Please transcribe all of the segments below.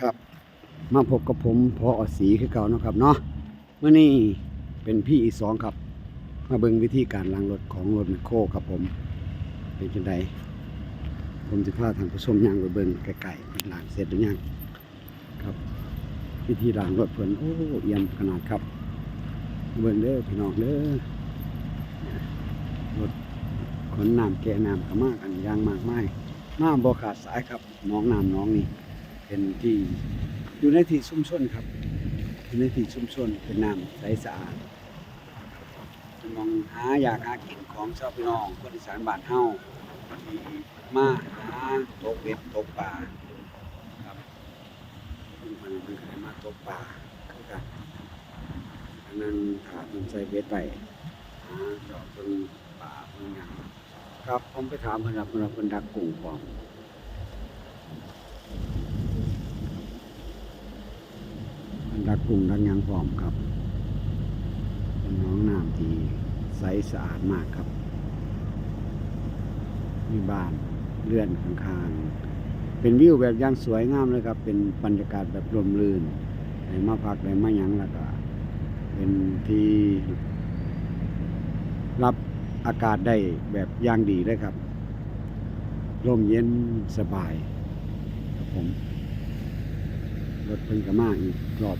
ครับมาพบกับผมพออสีคือเก่านะครับเนาะเมื่อนี้เป็นพี่อีสองครับ มาเบิ่งวิธีการล้างรถของรถแมคโครครับผม เป็นจังไดผมจะพาทานผู้ชมย่างไปเบิ่งไกลๆล้างเสร็จหรือยังครับ วิธีล้างรถเพิ่นโอ้เอียนขนาดครับ เบิ่งเด้อพี่น้องเด้อรถขนน้ำแก่น้ำก็มากันย่างมากไมายน้ำบ่ขาดสายครับน้องน้ำน้องนี่ เป็นที่อยู่ในที่ชุ่มชนครับอยู่ในที่ชุ่มชนเป็นน้ำใสสะอาดมองหาอยากหากินของชาวพี่น้องคนอีสานบ้านเฮาที่มาหาตกเบ็ดตกปลาครับคนคนนึงเคยมาตกปลาคือกันอันนั้นถามันใส่เบ็ดไปหาดอกเพิ่งปลาเพิ่งหยังครับผมไปถามเพิ่นว่าเพิ่นว่าเพิ่นดักกุ้งพร้อม มัน ดักกุ้งดักยังพร้อมครับเป็นน้องน้ำที่ใสสะอาดมากครับ มีบ้านเลื่อนข้างๆ เป็นวิวแบบย่างสวยงามเลยครับ เป็นบรรยากาศแบบลมลื่นได้มาพักได้มาหยังแล้วก็เป็นที่รับอากาศได้แบบย่างดีเลยครับลมเย็นสบายครับผมรถเพิ่นก็มาอีกรอบ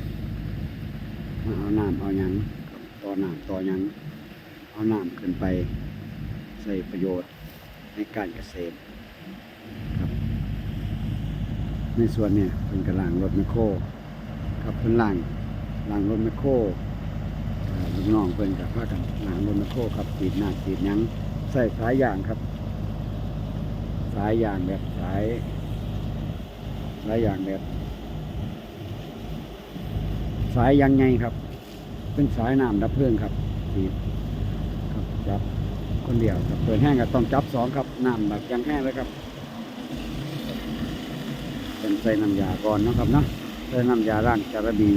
เอาน้ำเอายังต่อน้ำต่อยังเอาน้ำขึ้นไปใส่ประโยชน์ในการเกษตรครับ ในส่วนเนี่ยเป็นกระล่างรถแมคโครครับเพิ่นล่างล่างรถแมคโครลูกน้องเพิ่นกับพากันล่างรถแมคโครครับตีดหน้าตีดยังใส่สายยางครับ สายยางแบบสายสายยางแบบ สายยางไงครับ เป็นสายน้ำดับเพลิงครับทีครับจับคนเดียวครับเปิดแห้งก็ต้องจับสองครับน้ำแบบยางแห้งเลยครับเป็นใส่น้ำยาก่อนนะครับเนาะใส่น้ำยาล้างจาระบี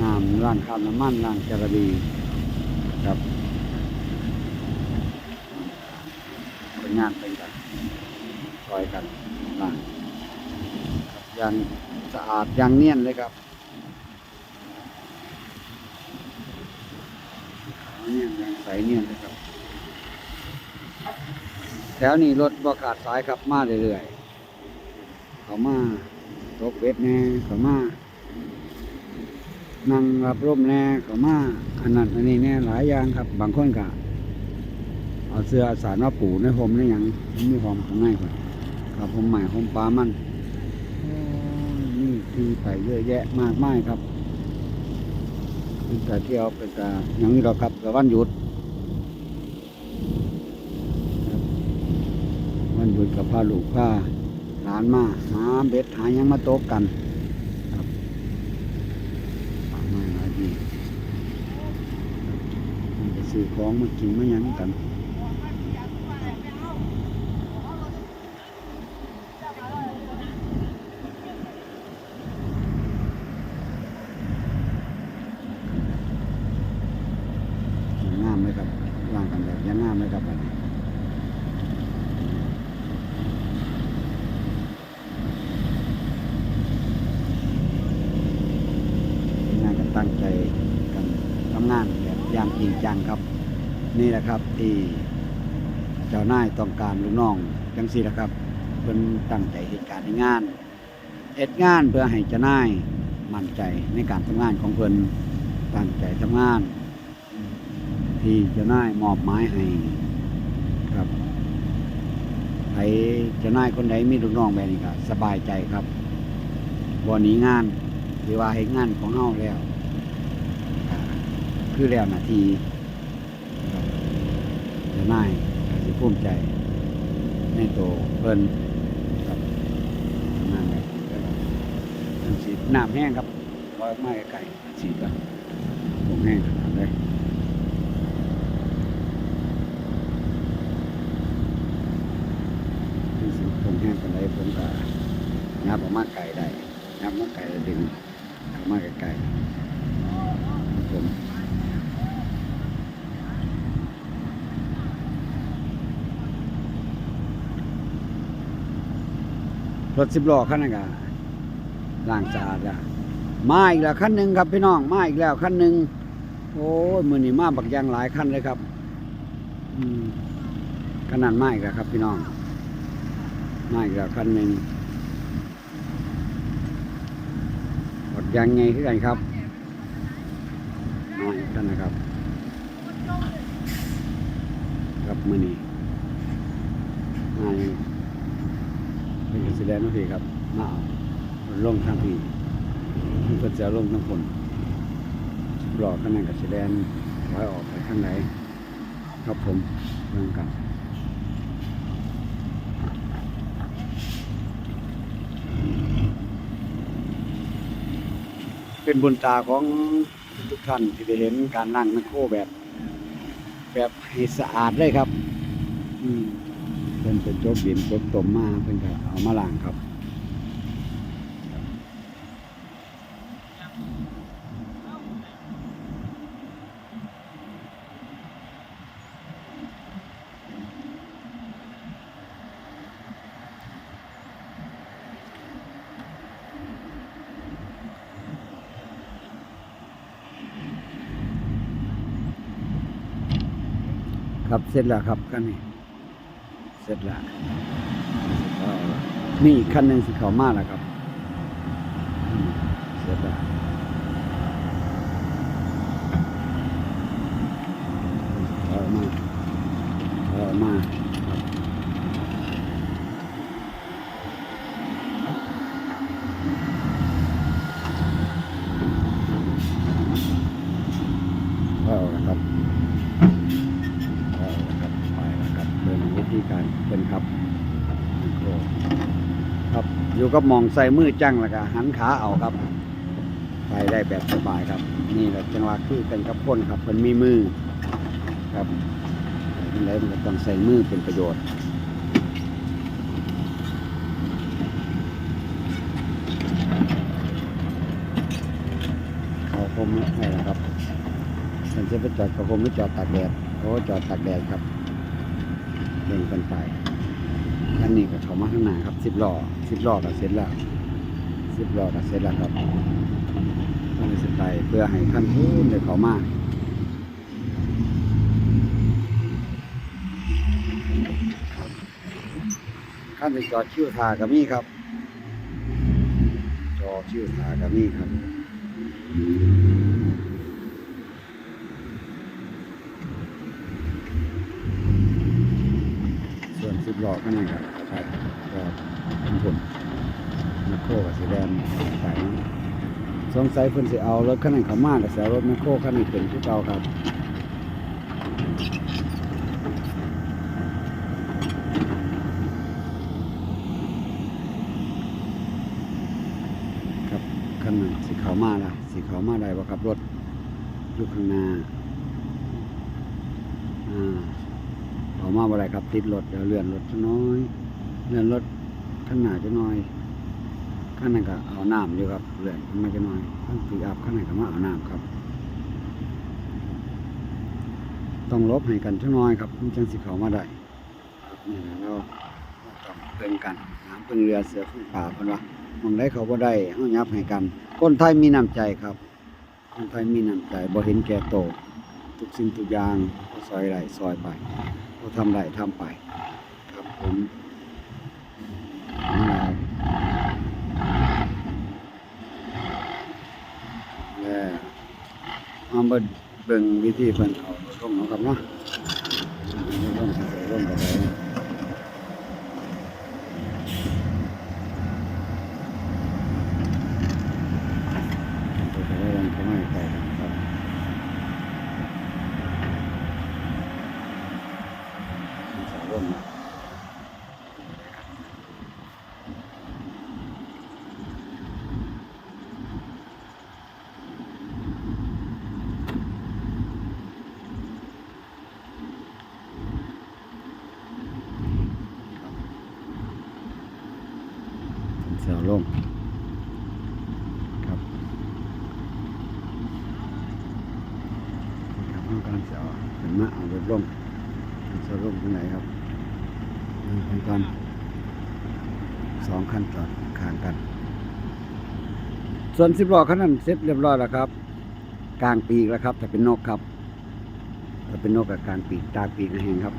น้ำล้างคราบน้ำมันล้างจาระบีครับเป็นงานเป็นกันซอยกันล้างครังสะอาดยางเนียนเลยครับ เนี่ยยังใสเนี่ยนะครับแถวนี้รถบ่ขาดสายครับมาเรื่อยๆเขามาตกเบ็ดแน่เขามานั่งรับร่มแน่เขามาอันนั้นอันนี้แน่หลายอย่างครับ บางคนก็เอาเสื้ออาสารมาปูในหมในยังมันมีหอมข้างในก่อนครับผมใหม่ห่มปลามันนี่ที่ไปเยอะแยะมากมายครับ เป็นเที่ยวเป็นการอย่างนี้เราครับกับวันหยุดวันหยุดกับพาลูกพาหลานมาหาเบ็ดหายังมาโต๊ะกันครับมาหลายดีมันไปซื้อของมากินมายังกันอย่างงามเลยครับวางกันแบบยังงามเลยครับอันนี้งานกันตั้งใจกันทำงานแบบอย่างจริงจังครับ นี่แหละครับที่เจ้านายต้องการลูกน้องจังสี่ละครับเพิ่นตั้งใจเหตุการณ์ในงานเหตุงานเพื่อให้เจ้านายมั่นใจในการทำงานของเพิ่นตั้งใจทำงาน ที่เจ้านายมอบหมายให้ครับใครเจ้านายคนใดมีลูกน้องแบบนี้ก็สบายใจครับบ่หนีงานหรือว่าให้งานของเฮาแล้วอ่าคือแล้วหนาทีเจ้านายก็สิภูมิใจ ในตัวเพิ่นครับทำงานแบบนี้ครับจังสิน้ำแห้งครับลอยออกมาไกลสีกันผมแห้งขนาดเลย ที่สิคงแห้งกันได้ผมก็งับออกมาไก่ได้งับมาไก่แล้วดึงเข้ามาไก่ๆผมร ถสิบล้อคันนั้นก็ล้างสะอาดแล้วมาอีกแล้วขั้นหนึ่งครับพี่น้องมาอีกแล้วขั้นหนึ่งโอ้ยมือนี้มาบักยางหลายขั้นเลยครับอขนาดมาอีกแล้วครับ พี่น้องมาอีกแล้วขั้นหนึ่งบักยางไงคือกันครับมาอีกขั้นนะครับครับมือนี้มาอีก เป็นการแสดงนาทีครับมาเอาลงทางพี่มันก็จะลงทางคนรอข้างในกับแสดงไว้ออกไปข้างไหนครับผมเรื่องกันเป็นบุญตาของทุกท่านที่ได้เห็นการนั่งแมคโคแบบ แบบให้สะอาดเลยครับ อืม เป็นเป็นโจกดินโจกตมมาเพิ่นก็เอามาล้างครับครับเสร็จแล้วครับกันนี่ เสร็จแล้วนี่ขั้นหนึ่งสิเขามากแล้วครับอืมเสร็จแล้วเอาออกมาเอาออกมาครับเอาละครับ เอาละครับไปแล้วครับเดินเป็นครับครับอยู่กับหมองใส่มือจังแล้วก็หันขาเอาครับ ไปได้แบบสบายครับ นี่แหละจังหวะคือกันกับคนครับมันมีมือครับเป็นไรมันก็ต้องใส่มือเป็นประโยชน์เขาคมไม่ครับมันจะไปจอดกระผมหรือจอดตากแดดโอ้จอดตากแดดครับ เดินกันไปอันนี้ก็เขามาข้างหน้าครับสิบล้อสิบล้อก็เสร็จแล้วสิบล้อก็เสร็จแล้วครับต้องสิไปเพื่อให้ขั้นพูนเลยเขามาขั้นไปจอดชิวทากับมี่ครับ จอดชิวทากับมี่ครับ ส่วนสิบล้อกนั่นครับครับก็เป็นผลแมคโครกับสีแดงไปสงสัยเพิ่นสิเอารถคันนั้นเขามาแล้วสิเอารถแมคโครคันนี้เป็นที่เก่าครับครับคันนั้นสิเข้ามาล่ะสิเข้ามาได้บ่ครับรถอยู่ข้างหน้าอ่า ออกมาบ่ได้ครับ ติดรถเดี๋ยวเลื่อนรถจักหน้อย เลื่อนรถข้างหน้าจะน้อยข้างนั้นก็เอาน้ำอยู่ครับ เลื่อนขึ้นมาจะน้อยข้างปีอัพข้างนั้นก็มาเอาน้ำครับ ต้องลบให้กันจักหน้อยครับมันจังสิเขามาได้ครับนี่แหละเราต้องเพิ่งกันน้ำเพิ่งเรือเสือพึ่งป่าเพิ่นว่ามองได้เขาบ่ได้เฮายับให้กัน คนไทยมีน้ำใจครับ คนไทยมีน้ำใจบ่เห็นแก่โตทุกสิ่งทุกอย่างซอยไหลซอยไป ก็ทำไรทำไป ครับผมแล้วเอามาเบิ่งวิธีเพิ่นเอาลงเนาะครับเนาะต้องใส่ลงกับไปก็จะได้ลงเข้ามาใกล้กันครับ สาวร่มนะ สาวร่มครับครับต้องการสาวเห็นมาเอารถร่มสรุปที่ไหนครับเป็นกันสองคันจอดข้างกัน ส่วนสิบล้อคันนั้นเสร็จเรียบร้อยแล้วครับ กลางปีกแล้วครับแต่เป็นนกครับถ้าเป็นนกกับกลางปีกตากปีกแห้งครับ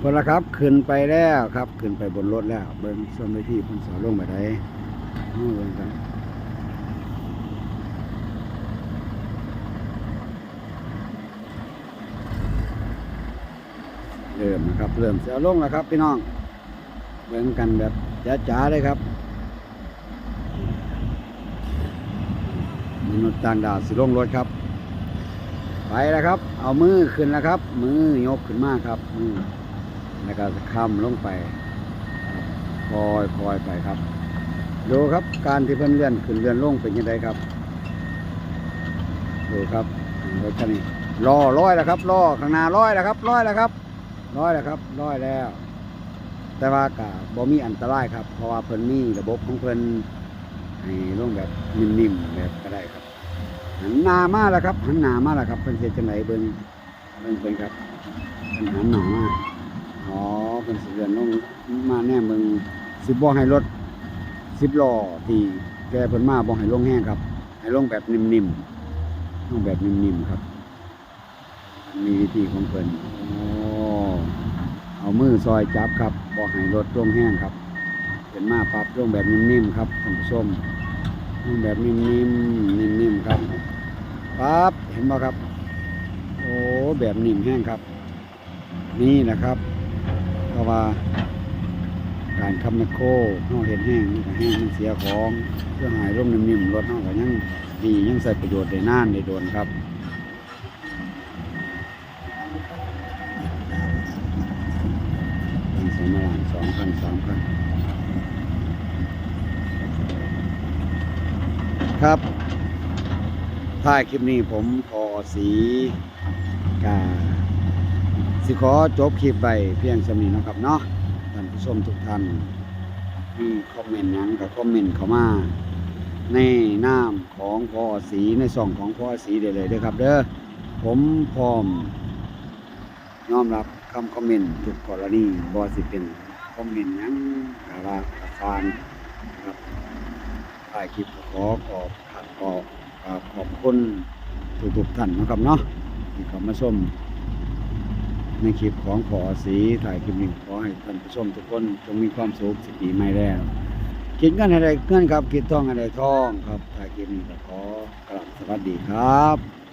พอละครับขึ้นไปแล้วครับ ขึ้นไปบนรถแล้วเบิ้งส่วนไปที่พิ่นสอนลงไปได้เอาเบิ่งกันเริ่มนะครับ เริ่มเสียลงแล้วครับ พี่น้องเบิ่งกันแบบจ๋าๆเลยครับมนุษย์ต่างดาวสิลงรถครับ ไปแล้วครับ เอามือขึ้นแล้วครับ มือยกขึ้นมากครับมือ แล้วก็ค้ำลงไปครับคอยคอยไปครับ ดูครับการที่เพิ่นเลื่อนขึ้นเลื่อนลงเป็นยังไงครับ ดูครับรถคันนี้ล้อร้อยแล้วครับล้อข้างหน้าร้อยแล้วครับร้อยแล้วครับร้อยแล้วครับร้อยแล้ว แต่ว่ากะบ่มีอันตรายครับ เพราะว่าเพิ่นมีระบบของเพิ่นให้ลงแบบนิ่มๆแบบก็ได้ครับหันหน้ามาแล้วครับหันหน้ามาแล้วครับเพิ่นเฮ็ดจังไดเบิ่งเบิ่งเพิ่นครับเพิ่นหันหน้ามา อ๋อเพิ่นสิเลื่อนลงมาแน่เบิ่งสิบ่ให้รถ10ล้อที่แกเพิ่นมาบ่ให้ลงแห้งครับ ให้ลงแบบนิ่มๆลงแบบนิ่มๆครับ มีวิธีของเพิ่นอ๋อเอามือซอยจับครับบ่ให้รถลงแห้งครับเป็นมาปรับลงแบบนิ่มๆครับท่านผู้ชมลงแบบนิ่มๆนิ่มๆครับปั๊บเห็นไหมครับ โอ้แบบนิ่มแห้งครับ นี่นะครับ เพราะว่าการคำแมคโครห้อเห็นแห้งนก็แห้งมันเสียของเพื่อหายลงนิ่มๆรถห้อก็ยังดียังใส่ประโยชน์ได้นานได้โดนครับพันสองมาลานสองพันสามพันครับท้ายคลิปนี้ผมพอสีกา สิขอจบคลิปไปเพียงสำนีนะครับเนาะท่านผู้ชมทุกท่านมีคอมเมนต์หยังกับคอมเมนต์เข้ามาในนามของพอสีในส่องของพอสีได้เลยเด้อครับ เด้อผมพร้อมยอมรับคำคอมเมนต์ทุกกรณีบ่สิเป็นคอมเมนต์หยังกะว่าประฟานครับถ่ายคลิปขอขอบขัดขอบขอบขอบคุณทุกๆท่านนะครับเนาะที่เข้ามาชม ในคลิปของขอสีถ่ายคลิปหนึ่งขอให้ท่านผู้ชมทุกคนจงมีความสุขสิปีไม่แล้วคิดเงินอะไรเงินครับคิดทองอะไรทองครับถ่ายคลิปนี้ก็ขอกราบสวัสดีครับ